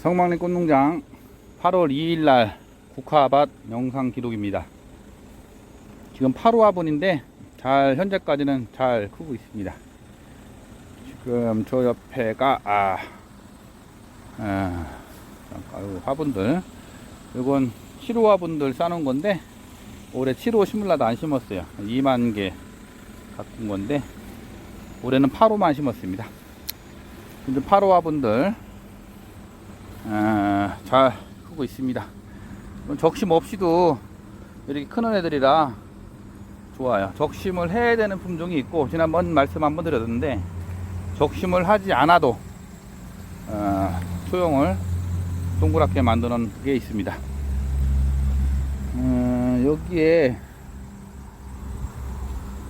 성막리 꽃농장 8월 2일 날 국화밭 영상 기록입니다. 지금 8호 화분인데 잘 현재까지는 잘 크고 있습니다. 지금 저 옆에가 아, 아 아유, 화분들 이건 7호 화분들 싸놓은 건데 올해 7호 심을라도 안 심었어요. 2만 개 가꾼 건데 올해는 8호만 심었습니다. 근데 8호 화분들 아, 잘 크고 있습니다. 적심 없이도 이렇게 크는 애들이라 좋아요. 적심을 해야 되는 품종이 있고 지난번 말씀 한번 드렸는데 적심을 하지 않아도 어, 소형을 동그랗게 만드는 게 있습니다. 어, 여기에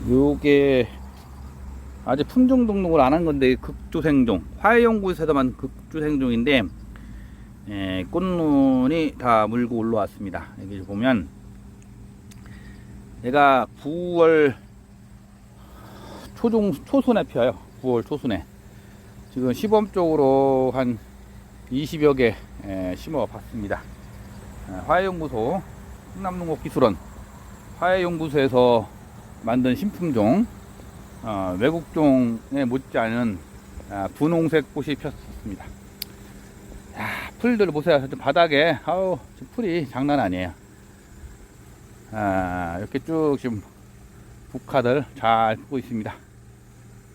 요게 아직 품종 등록을 안 한 건데 극주생종 화해연구소에서만 극주생종인데 예, 꽃눈이 다 물고 올라왔습니다. 여기 보면 얘가 9월 초중 초순에 펴요. 9월 초순에 지금 시범 쪽으로 한 20여 개 예, 심어 봤습니다. 예, 화해연구소 흥남농업기술원 화해연구소에서 만든 신품종 어, 외국종에 못지않은 아, 분홍색 꽃이 폈습니다. 야, 풀들 보세요. 저 바닥에 아우 풀이 장난 아니에요. 아, 이렇게 쭉 지금 국화들 잘 피고 있습니다.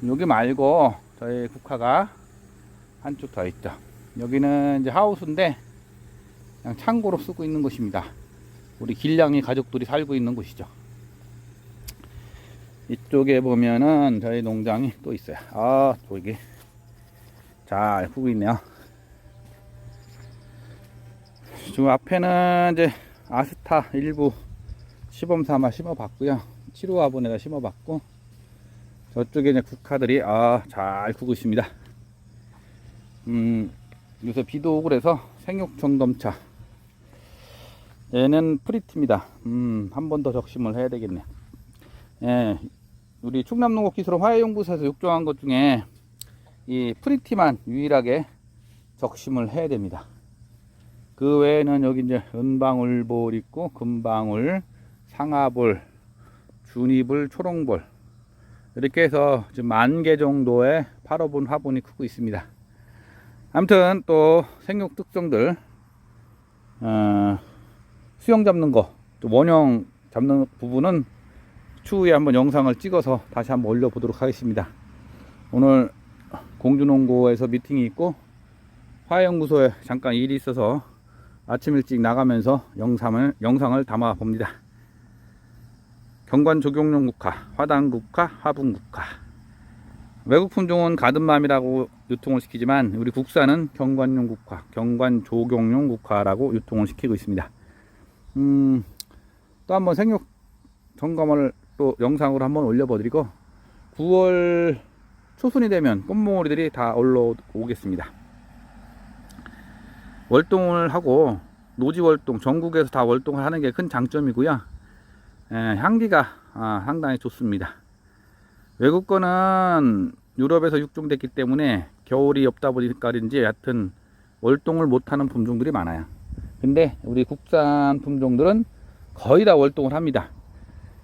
여기 말고 저희 국화가 한쪽 더 있죠. 여기는 이제 하우스인데 그냥 창고로 쓰고 있는 곳입니다. 우리 길냥이 가족들이 살고 있는 곳이죠. 이쪽에 보면은 저희 농장이 또 있어요. 아, 저기 잘 크고 있네요. 지금 앞에는 이제 아스타 일부 시범 삼아 심어봤고요. 7호 화분에다 심어봤고 저쪽에 이제 국화들이 아, 잘 크고 있습니다. 음, 요새 비도 오고 그래서 생육 점검차. 얘는 프리티입니다. 음, 한 번 더 적심을 해야 되겠네. 예, 우리 충남농업기술 화해연구소에서 육종한 것 중에 이 프리티만 유일하게 적심을 해야 됩니다. 그 외에는 여기 이제 은방울볼 있고 금방울, 상아볼, 준이불, 초롱볼 이렇게 해서 지금 만 개 정도의 8호분 화분이 크고 있습니다. 아무튼 또 생육 특성들 어, 수영 잡는 거, 또 원형 잡는 부분은 추후에 한번 영상을 찍어서 다시 한번 올려보도록 하겠습니다. 오늘 공주농고에서 미팅이 있고 화해연구소에 잠깐 일이 있어서 아침 일찍 나가면서 영상을, 영상을 담아 봅니다. 경관 조경용 국화, 화단 국화, 화분 국화. 외국 품종은 가든맘이라고 유통을 시키지만 우리 국산은 경관용 국화, 경관 조경용 국화라고 유통을 시키고 있습니다. 음, 또 한번 생육 점검을 또 영상으로 한번 올려보드리고 9월 초순이 되면 꽃몽오리들이 다 올라오겠습니다. 월동을 하고 노지 월동 전국에서 다 월동을 하는 게 큰 장점이고요. 에, 향기가 아, 상당히 좋습니다. 외국 거는 유럽에서 육종됐기 때문에 겨울이 없다 보니까인지 하여튼 월동을 못하는 품종들이 많아요. 근데 우리 국산 품종들은 거의 다 월동을 합니다.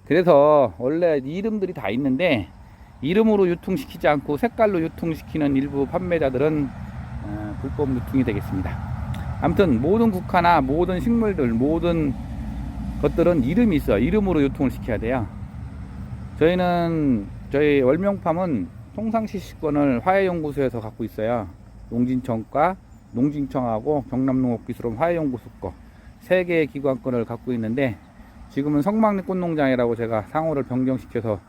그래서 원래 이름들이 다 있는데 이름으로 유통시키지 않고 색깔로 유통시키는 일부 판매자들은 어, 불법 유통이 되겠습니다. 아무튼 모든 국화나 모든 식물들 모든 것들은 이름이 있어요. 이름으로 유통을 시켜야 돼요. 저희는 저희 월명팜은 통상시 식권을 화해연구소에서 갖고 있어요. 농진청과 농진청하고 경남농업기술원 화해연구소 거세 개의 기관권을 갖고 있는데 지금은 성막리 꽃농장이라고 제가 상호를 변경시켜서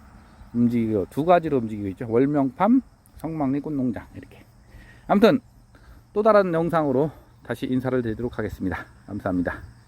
움직이고 두 가지로 움직이고 있죠. 월명팜, 성막리 꽃농장 이렇게. 아무튼 또 다른 영상으로 다시 인사를 드리도록 하겠습니다. 감사합니다.